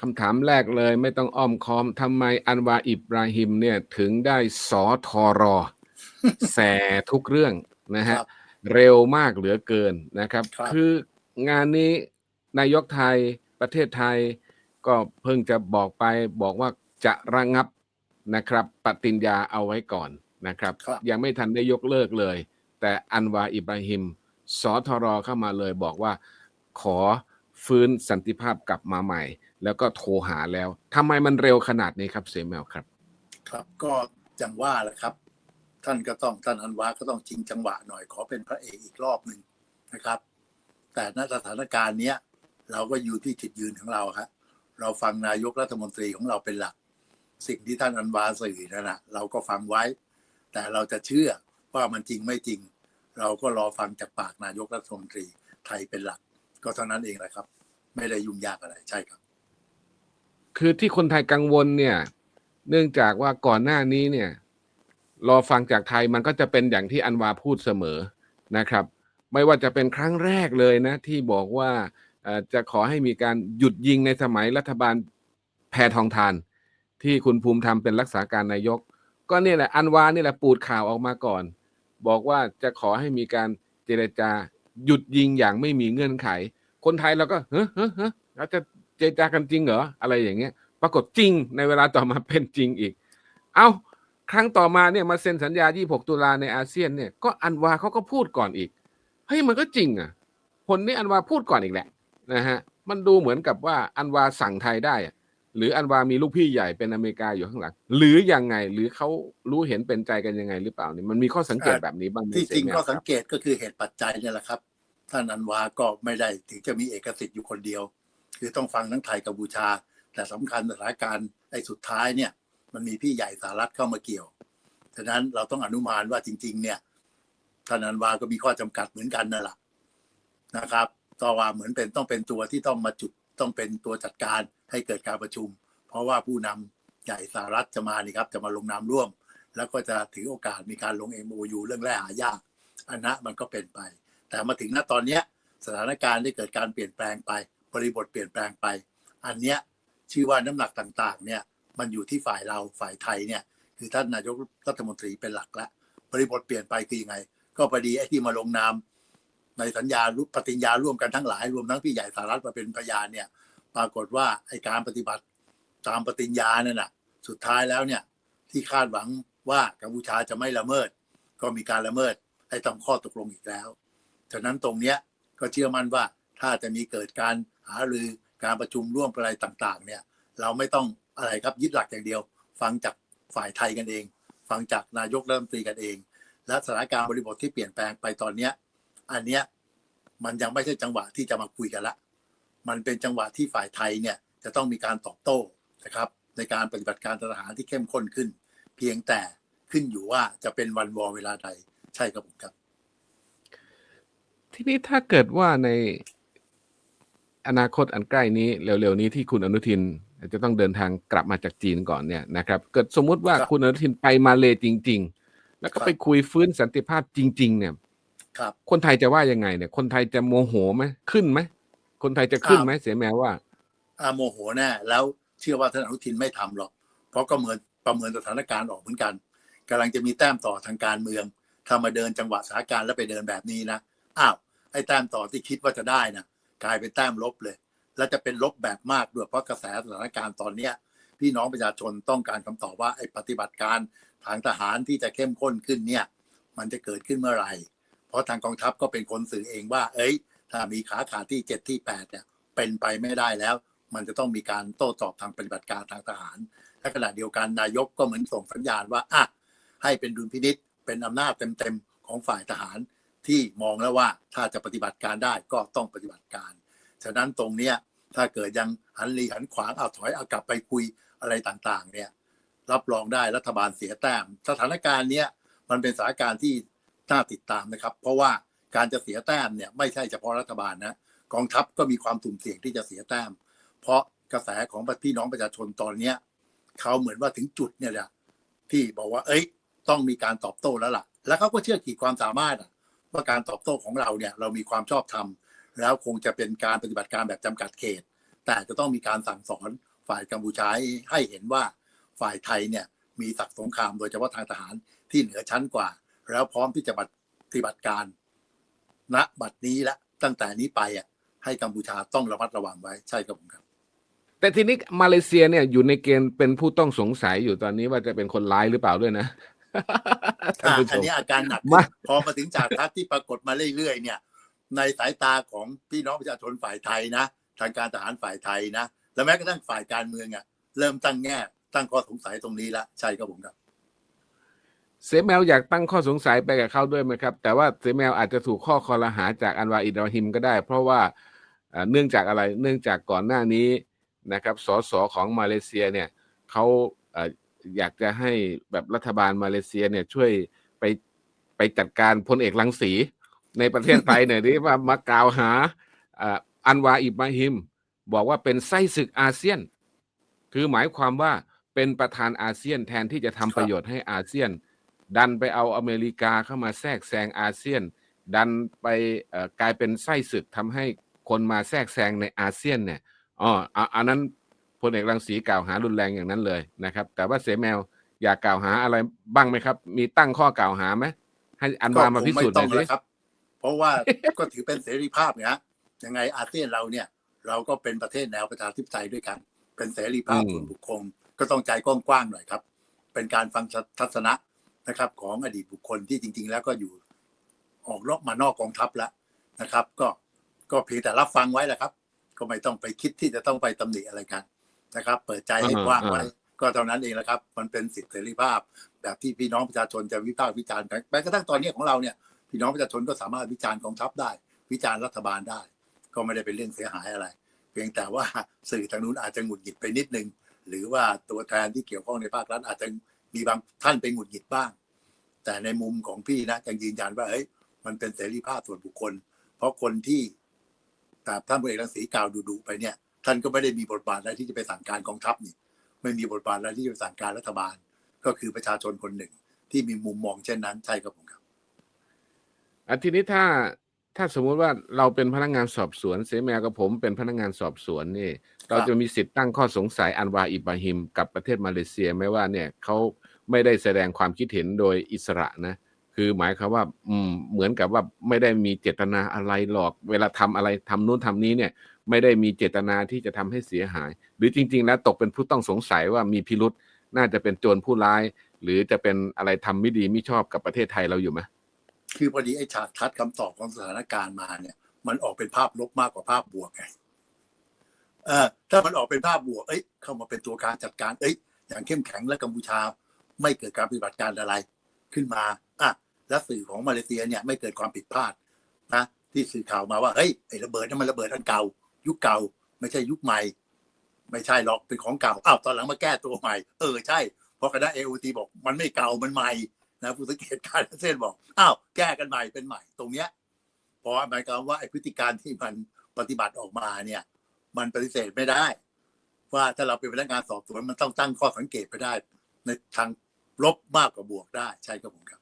คำถามแรกเลยไม่ต้องอ้อมค้อมทำไมอันวาอิบราฮิมเนี่ยถึงได้สอทอรอแสทุกเรื่องนะคฮะรับเร็วมากเหลือเกินนะครับครับ คืองานนี้นายกไทยประเทศไทย ก็เพิ่งจะบอกไปบอกว่าจะระงับนะครับ ปฏิญญาเอาไว้ก่อนนะครับครับยังไม่ทันได้ยกเลิกเลย แต่อันวาอิบราฮิมสอทรเข้ามาเลยบอกว่าขอฟื้นสันติภาพกลับมาใหม่ แล้วก็โทรหาแล้วทำไมมันเร็วขนาดนี้ครับเสมแมวครับ ครับก็จังว่าแหละครับ ท่านก็ต้องท่านอันวาก็ต้องจริงจังหวะหน่อยขอเป็นพระเอกอีกรอบหนึ่งนะครับ แต่ณสถานการณ์เนี้ยเราก็อยู่ที่จุดยืนของเราครับเราฟังนายกรัฐมนตรีของเราเป็นหลัก สิ่งที่ท่านอันวาสื่อนั่นนะเราก็ฟังไว้ แต่เราจะเชื่อว่ามันจริงไม่จริง เราก็รอฟังจากปากนายกรัฐมนตรีไทยเป็นหลัก ก็เท่านั้นเองแหละครับ ไม่ได้ยุ่งยากอะไรใช่ครับ คือที่คนไทยกังวลเนี่ย เนื่องจากว่าก่อนหน้านี้เนี่ย รอฟังจากไทยมันก็จะเป็นอย่างที่อันวาพูดเสมอนะครับ ไม่ว่าจะเป็นครั้งแรกเลยนะ ที่บอกว่าจะขอให้มีการหยุดยิงในสมัยรัฐบาลแพทองทาน ที่คุณภูมิธรรมเป็นรักษาการนายก ก็เนี่ยแหละอันวานี่แหละปูดข่าวออกมาก่อน บอกว่าจะขอให้มีการเจรจาหยุดยิงอย่างไม่มีเงื่อนไข คนไทยเราก็เฮ้ยเฮ้ยเฮ้ยเราจะ เจรจากันจริงเหรออะไรอย่างเงี้ย ปรากฏจริงในเวลาต่อมาเป็นจริงอีก เอาครั้งต่อมาเนี่ยมาเซ็นสัญญา 26 ตุลาในอาเซียนเนี่ยก็อันวาเขาก็พูดก่อนอีกเฮ้ยมันก็จริงอะคนนี้อันวาพูดก่อนอีกแหละนะฮะมันดูเหมือนกับว่าอันวาสั่งไทยได้อะหรืออันวามีลูกพี่ใหญ่เป็นอเมริกาอยู่ข้างหลัง หรือยังไงหรือเขารู้เห็นเป็นใจกันยังไงหรือเปล่าเนี่ยมันมีข้อสังเกตแบบนี้บ้างไหมที่จริงเสแมวก็คสัรังบเกตก็คือเหตุปัจจัยเนี่ยแหละครับท่านอันวาก็ไม่ได้ถึงจะมีเอกสิทธิ์อยู่คนเดียว คือต้องฟังทั้งไทยกัมพูชา แต่สำคัญสถานการณ์ไอ้สุดท้ายเนี่ยมันมีพี่ใหญ่สหรัฐเข้ามาเกี่ยวฉะนั้นเราต้องอนุมานว่าจริง ๆ เนี่ยท่านอันวาก็มีข้อจำกัดเหมือนกันนั่นแหละนะครับต่อว่าเหมือนเป็นต้องเป็นตัวที่ต้องมาจุดต้องเป็นตัวจัดการให้เกิดการประชุม เพราะว่าผู้นำใหญ่สหรัฐจะมานี่ครับ จะมาลงนามร่วม แล้วก็จะถือโอกาสมีการลง MOU เรื่องแร่หายากอันนะมันก็เป็นไป แต่มาถึงณตอนเนี้ยสถานการณ์ได้เกิดการเปลี่ยนแปลงไป บริบทเปลี่ยนแปลงไป อันเนี้ยชื่อว่าน้ำหนักต่างๆ เนี่ยมันอยู่ที่ฝ่ายเราฝ่ายไทยเนี่ยคือท่านนายกรัฐมนตรีเป็นหลักล้วบริบทเปลี่ยนไปคือยังไง ก็พอดีไอ้ที่มาลงนามในสัญญารุปฏิญญาร่วมกันทั้งหลายรวมทั้งพี่ใหญ่สหรัฐมาเป็นพยานเนี่ย ปรากฏว่าไอ้การปฏิบัติตามปฏิญญานั่นน่ะ สุดท้ายแล้วเนี่ยที่คาดหวังว่ากัมพูชาจะไม่ละเมิด ก็มีการละเมิดไอ้ตามข้อตกลงอีกแล้วฉะนั้นตรงเนี้ยก็เชื่อมั่นว่า ถ้าจะมีเกิดการหารือการประชุมร่วมอะไรต่างๆ เนี่ย เราไม่ต้องอะไรครับยึดหลักอย่างเดียว ฟังจากฝ่ายไทยกันเอง ฟังจากนายกรัฐมนตรีกันเอง และสถานการณ์บริบทที่เปลี่ยนแปลงไปตอนเนี้ยอันเนี้ยมันยังไม่ใช่จังหวะที่จะมาคุยกันละ มันเป็นจังหวะที่ฝ่ายไทยเนี่ยจะต้องมีการตอบโต้นะครับในการปฏิบัติการทหารที่เข้มข้นขึ้น เพียงแต่ขึ้นอยู่ว่าจะเป็นวันวอเวลาใดใช่ครับผมครับ ทีนี้ถ้าเกิดว่าใน อนาคตอันใกล้นี้เร็วๆนี้ที่คุณอนุทินจะต้องเดินทางกลับมาจากจีนก่อนเนี่ยนะครับ เกิดสมมุติว่าครับคุณอนุทินไปมาเลจริง ๆ แล้วก็ครับไปคุยฟื้นสันติภาพจริง ๆ เนี่ยครับ คนไทยจะว่ายังไงเนี่ย คนไทยจะโมโหไหมขึ้นไหมคนไทยจะขึ้นไหมเสียแม้ว่าอาโมโหแน่แล้วเชื่อว่าท่านอนุทินไม่ทำหรอก เพราะก็เหมือนประเมินสถานการณ์ออกเหมือนกันกำลังจะมีแต้มต่อทางการเมืองถ้ามาเดินจังหวะสถานการณ์แล้วไปเดินแบบนี้นะอ้าวไอ้แต้มต่อที่คิดว่าจะได้นะ กลายเป็นแต้มลบเลย แล้วจะเป็นลบแบบมากด้วยเพราะกระแสสถานการณ์ตอนเนี้ย พี่น้องประชาชนต้องการคำตอบว่าไอ้ปฏิบัติการทางทหารที่จะเข้มข้นขึ้นเนี่ย มันจะเกิดขึ้นเมื่อไหร่เพราะทางกองทัพก็เป็นคนสื่อเองว่า เอ้ย ถ้ามีขาขาที่เจ็ดที่แปดเนี่ยเป็นไปไม่ได้แล้ว มันจะต้องมีการโต้ตอบทางปฏิบัติการทางทหารและขณะเดียวกันนายกก็เหมือนส่งสัญญาณว่าอะให้เป็นดุลพินิษเป็นอำนาจเต็มๆของฝ่ายทหาร ที่มองแล้วว่าถ้าจะปฏิบัติการได้ก็ต้องปฏิบัติการ ฉะนั้นตรงเนี้ยถ้าเกิดยังหันหลีหันขวางเอาถอยเอากลับไปคุยอะไรต่างๆ เนี่ย รับรองได้รัฐบาลเสียแต้ม สถานการณ์เนี้ยมันเป็นสถานการณ์ที่น่าติดตามนะครับ เพราะว่าการจะเสียแต้มเนี่ยไม่ใช่เฉพาะรัฐบาลนะกองทัพก็มีความสุ่มเสี่ยงที่จะเสียแต้ม เพราะกระแสของพี่น้องประชาชนตอนเนี้ยเขาเหมือนว่าถึงจุดเนี่ยแหละที่บอกว่า เอ้ย ต้องมีการตอบโต้แล้วล่ะ แล้วเขาก็เชื่อขีดความสามารถอะ ว่าการตอบโต้ของเราเนี่ยเรามีความชอบธรรมแล้วคงจะเป็นการปฏิบัติการแบบจำกัดเขต แต่จะต้องมีการสั่งสอนฝ่ายกัมพูชาให้ให้เห็นว่าฝ่ายไทยเนี่ยมีศักดิ์สงครามโดยเฉพาะทางทหารที่เหนือชั้นกว่า แล้วพร้อมที่จะปฏิบัติการณบัดนี้และตั้งแต่นี้ไปอะให้กัมพูชาต้องระมัดระวังไว้ใช่ครับผมครับ แต่ทีนี้มาเลเซียเนี่ยอยู่ในเกณฑ์เป็นผู้ต้องสงสัยอยู่ตอนนี้ว่าจะเป็นคนร้ายหรือเปล่าด้วยนะ อะผู้ชอันมนี้อาการหนักมาพอมาถึงจากทัศน์ที่ปรากฏมาเรื่อยๆเนี่ย ในสายตาของพี่น้องประชาชนฝ่ายไทยนะ ทางการทหารฝ่ายไทยนะ และแม้กระทั่งฝ่ายการเมืองอะเริ่มตั้งแง่ตั้งข้อสงสัยตรงนี้ละใช่ครับผมครับ เสแมวอยากตั้งข้อสงสัยไปกับเขาด้วยไหมครับ แต่ว่าเสแมวอาจจะถูกข้อคอรหาจากอันวาอิดรอฮิมก็ได้ เพราะว่าเอ่อเนื่องจากอะไรเนื่องจากก่อนหน้านี้นะครับสสของมาเลเซียเนี่ยเขาเอยากจะให้แบบรัฐบาลมาเลเซียเนี่ยช่วยไปไปจัดการพลเอกลังสีในประเทศไทยหน่อยที่ว่ามากล่าวหาอันวาอิบราฮิม บอกว่าเป็นไส้ศึกอาเซียน คือหมายความว่าเป็นประธานอาเซียนแทนที่จะทำประโยชน์ให้อาเซียน ดันไปเอาอเมริกาเข้ามาแทรกแซงอาเซียน ดันไปกลายเป็นไส้ศึกทำให้คนมาแทรกแซงในอาเซียนเนี่ยอ๋ออันนั้น พลเอกรังสีกล่าวหารุนแรงอย่างนั้นเลยนะครับ แต่ว่าเสแมวอยากกล่าวหาอะไรบ้างไหมครับ มีตั้งข้อกล่าวหาไหมให้อันวามาพิสูจน์หก็น่คองยไม่สิต้องแล้วครับ เพราะว่าก็ถือเป็นเสรีภาพนะยังไงอาเซียนเราเนี่ย เราก็เป็นประเทศแนวประชาธิปไตยด้วยกัน เป็นเสรีภาพอืมส่วนบุคคลก็ต้องใจกว้างๆหน่อยครับ เป็นการฟังทัศนะนะครับ ของอดีตบุคคลที่จริง ๆ แล้วก็อยู่ ออกรอบมานอกกองทัพแล้วนะครับ ก็ก็เพียงแต่รับฟังไว้แหละครับ ก็ไม่ต้องไปคิดที่จะต้องไปตำหนิอะไรกัน นะครับ เปิดใจให้กว้างไว้ก็เท่านั้นเองแหละครับ มันเป็นสิทธิเสรีภาพ แบบที่พี่น้องประชาชนจะวิพากษ์วิจารณ์กันแม้กระทั่งตอนนี้ของเราเนี่ยพี่น้องประชาชนก็สามารถวิจารณ์กองทัพได้ วิจารณ์รัฐบาลได้ ก็ไม่ได้เป็นเรื่องเสียหายอะไร เพียงแต่ว่าสื่อทางนู้นอาจจะหงุดหงิดไปนิดนึง หรือว่าตัวแทนที่เกี่ยวข้องในภาครัฐอาจจะมีบางท่านไปหงุดหงิดบ้าง แต่ในมุมของพี่นะยังยืนยันว่าเฮ้ยมันเป็นเสรีภาพส่วนบุคคล เพราะคนที่แต่ท่านพลเอกรังสีกล่าวดุๆไปเนี่ย ท่านก็ไม่ได้มีบทบาทอะไรที่จะไปสั่งการกองทัพนี่ไม่มีบทบาทอะไรที่จะไปสั่งการรัฐบาล ก็คือประชาชนคนหนึ่ง ที่มีมุมมองเช่นนั้นใช่ครับผมครับอะทีนี้ถ้าถ้าสมมุติว่าเราเป็นพนักงานสอบสวนเสแมวกับผมเป็นพนักงานสอบสวนนี่ เราจะมีสิทธิ์ตั้งข้อสงสัยอันวาอิบราฮิม กับประเทศมาเลเซียไหมว่าเนี่ยเขาไม่ได้แสดงความคิดเห็นโดยอิสระนะ คือหมายความว่าอืมเหมือนกับว่าไม่ได้มีเจตนาอะไรหรอก เวลาทำอะไรทำนู้นทำนี้เนี่ย ไม่ได้มีเจตนาที่จะทำให้เสียหาย หรือจริง ๆ แล้วตกเป็นผู้ต้องสงสัยว่ามีพิรุษน่าจะเป็นโจรผู้ร้าย หรือจะเป็นอะไรทำไม่ดีไม่ชอบกับประเทศไทยเราอยู่ไหมคือพอดีไอ้ฉากทัดคำตอบของสถานการณ์มาเนี่ย มันออกเป็นภาพลบมากกว่าภาพบวกไงเออถ้ามันออกเป็นภาพบวก เอ้ย เข้ามาเป็นตัวการจัดการ เอ้ย อย่างเข้มแข็งและกัมพูชา ไม่เกิดการปฏิบัติการอะไร ขึ้นมาอะและสื่อของมาเลเซียเนี่ยไม่เกิดความผิดพลาดนะที่สื่อข่าวมาว่าเฮ้ยไอ้ระเบิดนั่นมันระเบิดอันเก่า ยุคเก่า ไม่ใช่ยุคใหม่ ไม่ใช่หรอกเป็นของเก่าอ้าวตอนหลังมาแก้ตัวใหม่ เออใช่เพราะคณะเอโอทีบอกมันไม่เก่ามันใหม่นะผู้สังเกตการณ์เส้นบอกอ้าวแก้กันใหม่เป็นใหม่ตรงเนี้ยเพราะหมายความว่าไอ้พฤติการที่มันปฏิบัติออกมาเนี่ย มันปฏิเสธไม่ได้ ว่าถ้าเราเป็นพนักงานสอบสวนมันต้องตั้งข้อสังเกตไปได้ ในทางลบมากกว่าบวกได้ใช่ครับผมครับ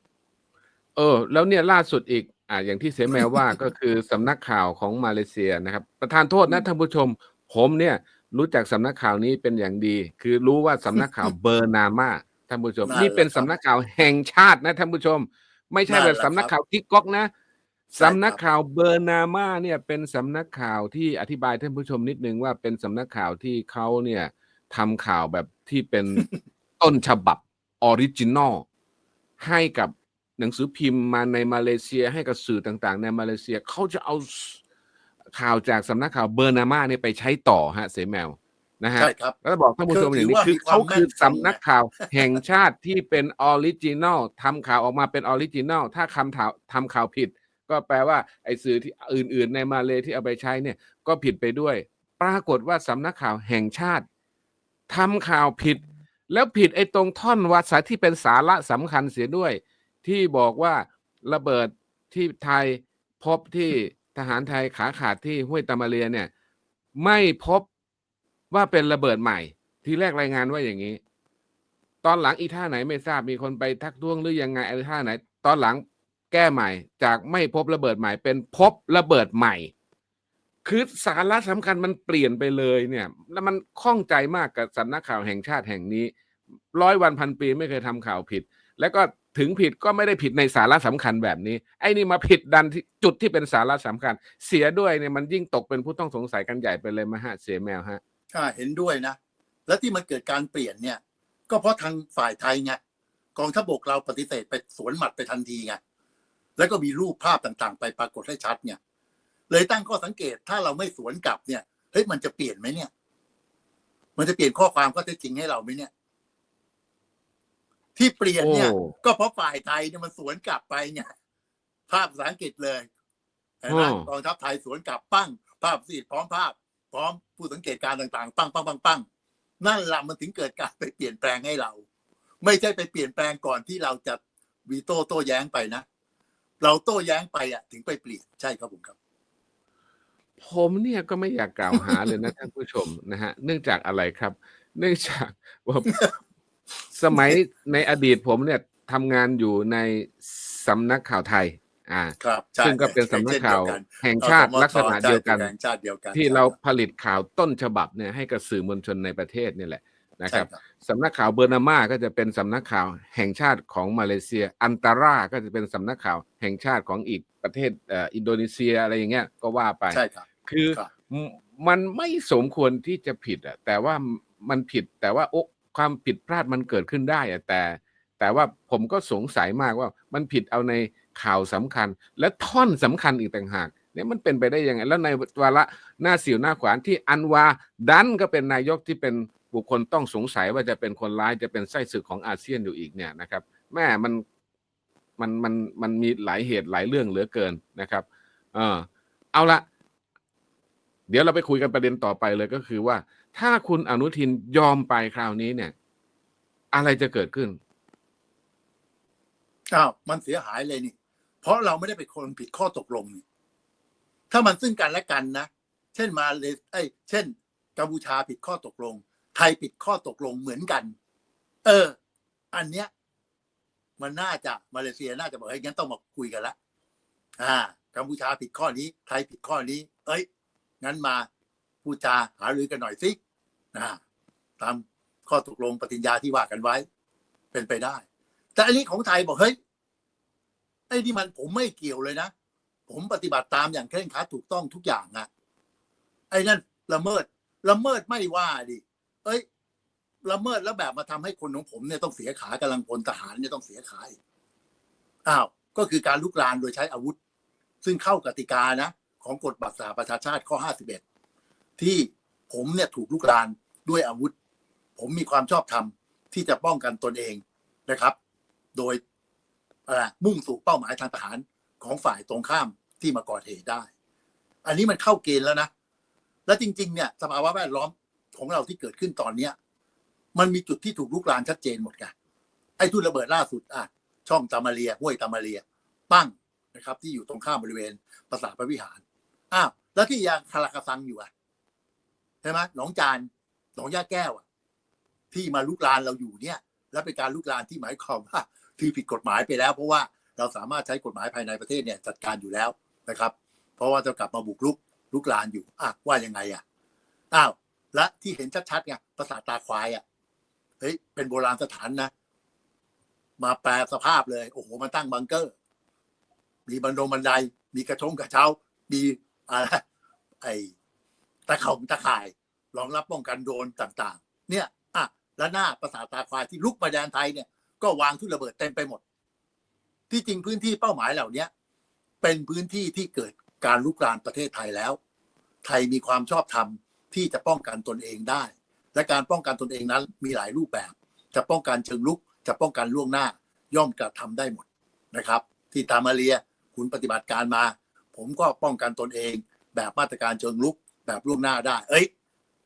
เออ แล้วเนี่ยล่าสุดอีก อ่าอย่างที่เสแมวว่าก็คือสำนักข่าวของมาเลเซียนะครับ ประธานโทษนะท่านผู้ชม ผมเนี่ยรู้จักสำนักข่าวนี้เป็นอย่างดี คือรู้ว่าสำนักข่าวเบอร์นามาท่านผู้ชม นั่นแหละนี่เป็นครับสำนักข่าวแห่งชาตินะท่านผู้ชม ไม่ใช่นั่นแบแหบละสำนักครับข่าวทิกก๊อกนะใช่ครับ สำนักข่าวเบอร์นามาเนี่ยเป็นสำนักข่าวที่อธิบายท่านผู้ชมนิดนึงว่าเป็นสำนักข่าวที่เขาเนี่ยทำข่าวแบบที่เป็น ต้นฉบับออริจินอลให้กับ หนังสือพิมพ์มาในมาเลเซียให้กับสื่อต่างๆ ในมาเลเซียเขาจะเอาข่าวจากสำนักข่าวเบอร์นามาเนี่ยไปใช้ต่อฮะเสแมวนะฮะใช่ครับแล้วบอกท่านผู้ชมอย่างนี้คือถืคืออว่ามีความเขาคือแม่นยำสำนักข่าวแห่งชาติที่เป็นออริจินอลทำข่าวออกมาเป็นออริจินอลถ้าคำถามทำข่าวผิด ก็แปลว่าไอ้สื่อที่อื่น ๆ ในมาเลที่เอาไปใช้เนี่ย ก็ผิดไปด้วย ปรากฏว่าสำนักข่าวแห่งชาติทำข่าวผิด แล้วผิดไอ้ตรงท่อนวาสาที่เป็นสาระสำคัญเสียด้วย ที่บอกว่าระเบิดที่ไทยพบที่ทหารไทยขาขาดที่ห้วยตามาเรียเนี่ย ไม่พบว่าเป็นระเบิดใหม่ ทีแรกรายงานว่าอย่างนี้ ตอนหลังอีท่าไหนไม่ทราบมีคนไปทักท้วงหรือยังไงไอ้ท่าไหน ตอนหลังแก้ใหม่ จากไม่พบระเบิดใหม่ เป็นพบระเบิดใหม่ คือสาระสำคัญมันเปลี่ยนไปเลยเนี่ย แล้วมันข้องใจมากกับสำนักข่าวแห่งชาติแห่งนี้ ร้อยวันพันปีไม่เคยทำข่าวผิด แล้วก็ ถึงผิดก็ไม่ได้ผิดในสาระสำคัญแบบนี้ ไอ้นี่มาผิดดันที่จุดที่เป็นสาระสำคัญ เสียด้วยเนี่ยมันยิ่งตกเป็นผู้ต้องสงสัยกันใหญ่ไปเลยมาฮะเสียแมวฮะอ่าเห็นด้วยนะ แล้วที่มันเกิดการเปลี่ยนเนี่ย ก็เพราะทางฝ่ายไทยไงกองทัพบกเราปฏิเสธไปสวนหมัดไปทันทีไงแล้วก็มีรูปภาพต่างๆ ไปปรากฏให้ชัดเนี่ยเลยตั้งข้อสังเกตถ้าเราไม่สวนกลับเนี่ยเฮ้ยมันจะเปลี่ยนไหมเนี่ย มันจะเปลี่ยนข้อความก็เท็จจริงให้เราไหมเนี่ย ที่เปลี่ยนเนี่ยโอ้ก็เพราะฝ่ายไทยเนี่ยมันสวนกลับไปเนี่ยภาพภาษาอังกฤษเลยเห็นไหมอ๋อกองทัพไทยสวนกลับปั้ง ภาพสีพร้อมภาพ พร้อมผู้สังเกตการณ์ต่างๆ ปั้งปั้งปั้งปั้งนั่นแหละมันถึงเกิดการไปเปลี่ยนแปลงให้เรา ไม่ใช่ไปเปลี่ยนแปลงก่อนที่เราจะวีโต้โต้แย้งไปนะเราโต้แย้งไปอะ ถึงไปเปลี่ยนใช่ครับผมครับ ผมเนี่ยก็ไม่อยากกล่าวหาเลยนะท่านผู้ชมนะฮะเนื่องจากอะไรครับ เนื่องจากว่า สมัยในอดีตผมเนี่ยทำงานอยู่ในสำนักข่าวไทย อ่า ครับใช่ซึ่งก็เป็นสำนักข่าวเช่นเดียกันแห่งชาติอสมทลักษณะเดียวกันใช่แห่งชาติเดียวกันที่เราผลิตข่าวต้นฉบับเนี่ยให้กับสื่อมวลชนในประเทศนี่แหละนะคใช่รับครับสำนักข่าวเบอร์นามาก็จะเป็นสำนักข่าวแห่งชาติของมาเลเซีย อันตาราก็จะเป็นสำนักข่าวแห่งชาติของอีกประเทศเอ่ออินโดนีเซียอะไรอย่างเงี้ยก็ว่าไปใช่ครับคือครับมมันไม่สมควรที่จะผิดอะแต่ว่ามันผิดแต่ว่าโอ้ ความผิดพลาดมันเกิดขึ้นได้อะแต่ แต่ว่าผมก็สงสัยมากว่ามันผิดเอาในข่าวสำคัญ และท่อนสำคัญอีกต่างหากเนี่ยมันเป็นไปได้ยังไง แล้วในวาระหน้าสิวหน้าขวานที่อันวาดันก็เป็นนายกที่เป็นบุคคลต้องสงสัยว่าจะเป็นคนร้ายจะเป็นไส้ศึกของอาเซียนอยู่อีกเนี่ยนะครับ แม่มันมันมันมันมีหลายเหตุหลายเรื่องเหลือเกินนะครับ เออเอาละ เดี๋ยวเราไปคุยกันประเด็นต่อไปเลยก็คือว่า ถ้าคุณอนุทินยอมไปคราวนี้เนี่ย อะไรจะเกิดขึ้นอ้าวมันเสียหายเลยนี่ เพราะเราไม่ได้เป็นคนผิดข้อตกลงนี่ถ้ามันซึ่งกันและกันนะเช่นมาเลยเอ้เช่นกัมพูชาผิดข้อตกลง ไทยผิดข้อตกลงเหมือนกัน เออ อันเนี้ย มันน่าจะมาเลเซียน่าจะบอกให้ยงั้นต้องมาคุยกันละอ่ากัมพูชาผิดข้อนี้ ไทยผิดข้อนี้ เอ้ย งั้นมาพูดจาหารือกันหน่อยสิอ่าตามข้อตกลงปฏิญญาที่ว่ากันไว้ เป็นไปได้ แต่อันนี้ของไทยบอกเฮ้ยไอ้นี่มันผมไม่เกี่ยวเลยนะ ผมปฏิบัติตามอย่างเคร่งครัดถูกต้องทุกอย่างอะไอ้นั่นละเมิดละเมิดไม่ว่าดิเอ้ยละเมิดแล้วแบบมาทำให้คนของผมเนี่ยต้องเสียขากำลังพลทหารเนี่ยต้องเสียขายอ้าวก็คือการลุกลานโดยใช้อาวุธ ซึ่งเข้ากติกานะ ของกฎบัตรสหประชาชาติข้อ 51 ที่ผมเนี่ยถูกลุกลานด้วยอาวุธ ผมมีความชอบธรรมที่จะป้องกันตนเองนะครับ โดยอะไรมุ่งสู่เป้าหมายทางทหารของฝ่ายตรงข้ามที่มาก่อเหตุได้ อันนี้มันเข้าเกณฑ์แล้วนะ และจริง ๆ เนี่ยสภาวะแวดล้อมของเราที่เกิดขึ้นตอนเนี้ย มันมีจุดที่ถูกลุกลานชัดเจนหมดไงไอ้ทุ่นระเบิดล่าสุดอะช่องตามาเรียห้วยตามาเรีย ปั้งนะครับ ที่อยู่ตรงข้ามบริเวณปราสาทพระวิหาร อ้าวแล้วที่ยางคาราคาซังอยู่อะใช่ไหมหนองจานหนองย่าแก้วอะ ที่มาลุกลานเราอยู่เนี่ย และเป็นการลุกลานที่หมายความว่าคือผิดกฎหมายไปแล้ว เพราะว่าเราสามารถใช้กฎหมายภายในประเทศเนี่ยจัดการอยู่แล้วนะครับ เพราะว่าจะกลับมาบุกลุกลุกลานอยู่อะว่ายังไงอะอ้าวและที่เห็นชัดๆไงปราสาตาควายอะเฮ้ยเป็นโบราณสถานนะ มาแปลสภาพเลย โอ้โหมาตั้งบังเกอร์ มีบันดงบันไดมีกระชงกระเช้า มี อะไรไอ้ตะเข่าตะข่ายรองรับป้องกันโดนต่างๆ เนี่ยอะแล้วหน้าภาษาตาควายที่ลุกมาแดนไทยเนี่ย ก็วางทุ่นระเบิดเต็มไปหมด ที่จริงพื้นที่เป้าหมายเหล่านี้เป็นพื้นที่ที่เกิดการลุกรานประเทศไทยแล้ว ไทยมีความชอบธรรมที่จะป้องกันตนเองได้ และการป้องกันตนเองนั้นมีหลายรูปแบบ จะป้องกันเชิงลุก จะป้องกันล่วงหน้า ย่อมกระทำได้หมดนะครับ ที่ตามาเรียคุณปฏิบัติการมา ผมก็ป้องกันตนเอง แบบมาตรการเชิงลุกแบบล่วงหน้าได้ เอ้ย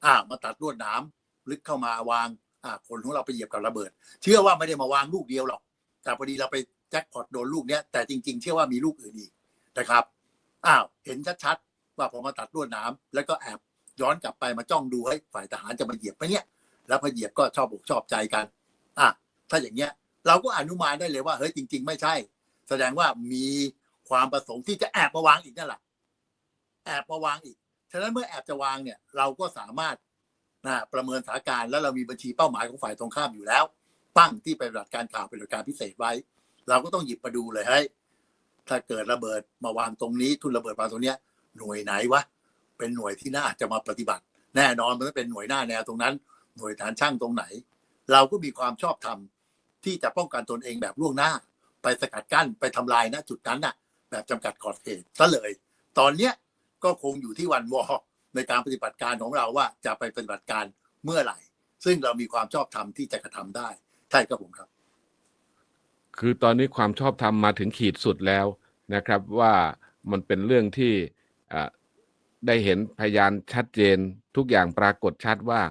อ่า มาตัดลวดหนามลึกเข้ามาวาง อ่า คนของเราไปเหยียบกับระเบิด เชื่อว่าไม่ได้มาวางลูกเดียวหรอก แต่พอดีเราไปแจ็คพอตโดนลูกเนี้ยแต่จริงๆ เชื่อว่ามีลูกอื่นอีกนะครับ อ้าว เห็นชัดๆ ว่าพอมาตัดลวดหนามแล้วก็แอบย้อนกลับไปมาจ้องดูให้ฝ่ายทหารจะมาเหยียบไหมเนี่ย แล้วพอเหยียบก็ชอบอกชอบใจกัน อะ ถ้าอย่างเงี้ย เราก็อนุมานได้เลยว่าเฮ้ยจริง ๆ ไม่ใช่ แสดงว่ามี ความประสงค์ที่จะแอบมาวางอีกนั่นแหละแอบมาวางอีก ฉะนั้นเมื่อแอบจะวางเนี่ย เราก็สามารถนะประเมินสถานการณ์แล้วเรามีบัญชีเป้าหมายของฝ่ายตรงข้ามอยู่แล้ว ตั้งที่ปฏิบัติการข่าวปฏิบัติการพิเศษไว้ เราก็ต้องหยิบมาดูเลยเฮ้ถ้าเกิดระเบิดมาวางตรงนี้ ทุนระเบิดวางตรงเนี้ย หน่วยไหนวะเป็นหน่วยที่น่าจะมาปฏิบัติ แน่นอนมันต้องเป็นหน่วยหน้าแนวตรงนั้น หน่วยฐานช่างตรงไหน เราก็มีความชอบธรรมที่จะป้องกันตนเองแบบล่วงหน้า ไปสกัดกั้นไปทำลายณจุดนั้นน่ะ แบบจำกัดขอบเขตซะเลย ตอนเนี้ยก็คงอยู่ที่วันวอในการปฏิบัติการของเราว่าจะไปปฏิบัติการเมื่อไหร่ ซึ่งเรามีความชอบธรรมที่จะกระทำได้ใช่ครับผมครับ คือตอนนี้ความชอบธรรมมาถึงขีดสุดแล้วนะครับว่ามันเป็นเรื่องที่อ่าได้เห็นพยานชัดเจนทุกอย่างปรากฏชัดว่า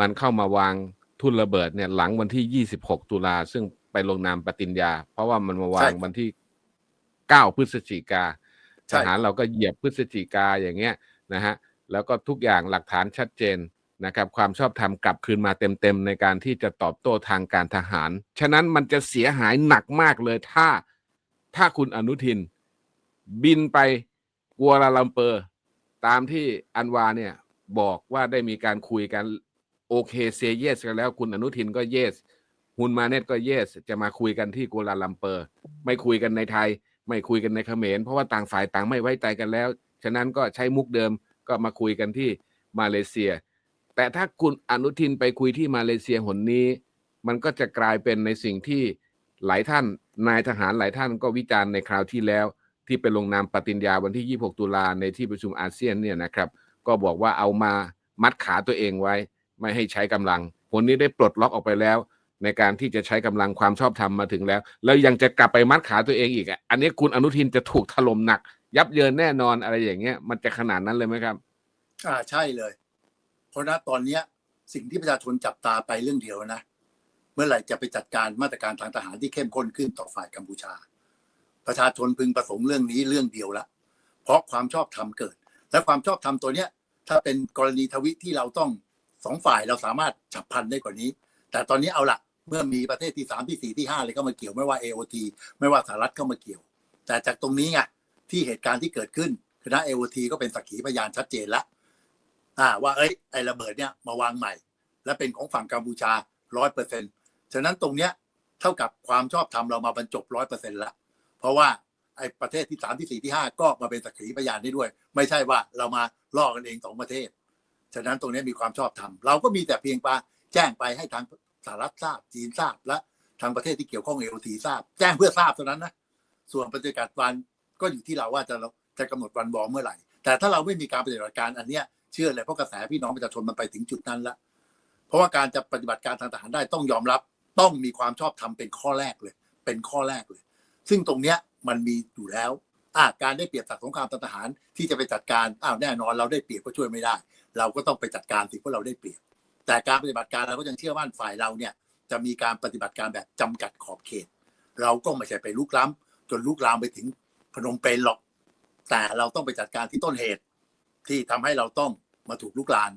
มันเข้ามาวางทุนระเบิดเนี่ยหลังวันที่ 26 ตุลาซึ่งไปลงนามปฏิญญา เพราะว่ามันมาวางใช่ครับวันที่ 9 พฤศจิกาใช่ทหารเราก็เหยียบพฤศจิกาอย่างเงี้ยนะฮะแล้วก็ทุกอย่างหลักฐานชัดเจนนะครับความชอบธรรมกลับคืนมาเต็มๆ ในการที่จะตอบโต้ทางการทหาร ฉะนั้นมันจะเสียหายหนักมากเลยถ้าถ้าคุณอนุทิน บินไปกัวลาลัมเปอร์ ตามที่อันวาเนี่ยบอกว่าได้มีการคุยกันโอเคเซเยสกันแล้วคุณอนุทินก็เยสฮุนมาเนตก็เยส จะมาคุยกันที่กัวลาลัมเปอร์ ไม่คุยกันในไทย ไม่คุยกันในเขมรเพราะว่าต่างฝ่ายต่างไม่ไว้ใจกันแล้ว ฉะนั้นก็ใช้มุกเดิมก็มาคุยกันที่มาเลเซีย แต่ถ้าคุณอนุทินไปคุยที่มาเลเซียหนนี้ มันก็จะกลายเป็นในสิ่งที่หลายท่านนายทหารหลายท่านก็วิจารณ์ในคราวที่แล้ว ที่ไปลงนามปฏิญญาวันที่ 26 ตุลาในที่ประชุมอาเซียนเนี่ยนะครับ ก็บอกว่าเอามามัดขาตัวเองไว้ ไม่ให้ใช้กำลังผลนี้ได้ปลดล็อกออกไปแล้ว ในการที่จะใช้กำลังความชอบธรรมมาถึงแล้ว แล้วยังจะกลับไปมัดขาตัวเองอีกอะอันนี้คุณอนุทินจะถูกถล่มหนัก ยับเยินแน่นอนอะไรอย่างเงี้ย มันจะขนาดนั้นเลยไหมครับ อ่าใช่เลย เพราะณตอนเนี้ย สิ่งที่ประชาชนจับตาไปเรื่องเดียวนะ เมื่อไหร่จะไปจัดการมาตรการทางทหารที่เข้มข้นขึ้นต่อฝ่ายกัมพูชา ประชาชนพึงประสงค์เรื่องนี้เรื่องเดียวละเพราะความชอบธรรมเกิด และความชอบธรรมตัวเนี้ย ถ้าเป็นกรณีทวิที่เราต้องสองฝ่ายเราสามารถฉับพลันได้กว่านี้ แต่ตอนนี้เอาละ เมื่อมีประเทศที่สามที่สี่ที่ห้าเลยเข้ามาเกี่ยวไม่ว่า AOT ไม่ว่าสหรัฐเข้ามาเกี่ยว แต่จากตรงนี้ไงที่เหตุการณ์ที่เกิดขึ้นคณะ AOT ก็เป็นสักขีพยานชัดเจนละอ่าว่าเอ้ยไอ้ระเบิดเนี่ยมาวางใหม่ และเป็นของฝั่งกัมพูชาร้อยเปอร์เซ็นต์ฉะนั้นตรงเนี้ยเท่ากับความชอบธรรมเรามาบรรจบร้อยเปอร์เซ็นต์ละเพราะว่าไอ้ประเทศที่สามที่สี่ที่ห้าก็มาเป็นสักขีพยานได้ด้วย ไม่ใช่ว่าเรามาล่อกันเองสองประเทศ ฉะนั้นตรงนี้มีความชอบธรรมเราก็มีแต่เพียงปาแจ้งไปให้ทาง สหรัฐทราบจีนทราบและทางประเทศที่เกี่ยวข้องเอโอทีทราบ แจ้งเพื่อทราบเท่านั้นนะส่วนปฏิบัติการก็อยู่ที่เราว่าจะเราจะกำหนดวันบอเมื่อไหร่ แต่ถ้าเราไม่มีการปฏิบัติการอันเนี้ยเชื่อเลยเพราะกระแสพี่น้องประชาชนมันไปถึงจุดนั้นล้วเพราะว่าการจะปฏิบัติการทางทหารได้ต้องยอมรับ ต้องมีความชอบธรรมเป็นข้อแรกเลย เป็นข้อแรกเลย ซึ่งตรงเนี้ยมันมีอยู่แล้วอาการได้เปรียบจากสงครามทางทหารที่จะไปจัดการอ้าวแน่นอนเราได้เปรียบก็ช่วยไม่ได้ เราก็ต้องไปจัดการสิเพราะเราได้เปรียบ แต่การปฏิบัติการเราก็ยังเชื่อมั่นฝ่ายเราเนี่ยจะมีการปฏิบัติการแบบจำกัดขอบเขต เราก็ไม่ใช่ไปลุกล้ำจนลุกลามไปถึงพนมเปญหรอก แต่เราต้องไปจัดการที่ต้นเหตุ ที่ทำให้เราต้องมาถูกลุกลาน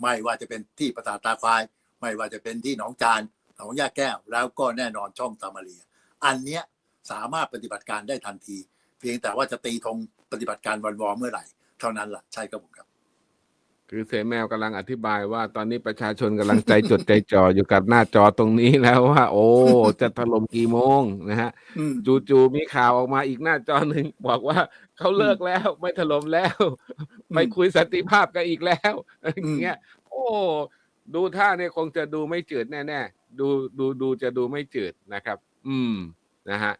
ไม่ว่าจะเป็นที่ประสาทตาควาย ไม่ว่าจะเป็นที่หนองจานหนองยาแก้ว แล้วก็แน่นอนช่องตามาเรีย อันเนี้ยสามารถปฏิบัติการได้ทันที เพียงแต่ว่าจะตีธงปฏิบัติการวันวอเมื่อไหร่ เท่านั้นล่ะใช่ครับผมครับ คือเสแมวกำลังอธิบายว่าตอนนี้ประชาชนกำลังใจจดใจจ่ออยู่กับหน้าจอตรงนี้แล้วว่า โอ้จะถล่มกี่โมงนะฮะอืม จู่ๆมีข่าวออกมาอีกหน้าจอหนึ่งบอกว่าเขาเลิกแล้วไม่ถล่มแล้ว อืมไปคุยสันติภาพกันอีกแล้วอะไรออืมย่างเงี้ย โอ้ดูท่าเนี่ยคงจะดูไม่จืดแน่ๆดูดูดูจะดูไม่จืดนะครับ อืมนะฮะ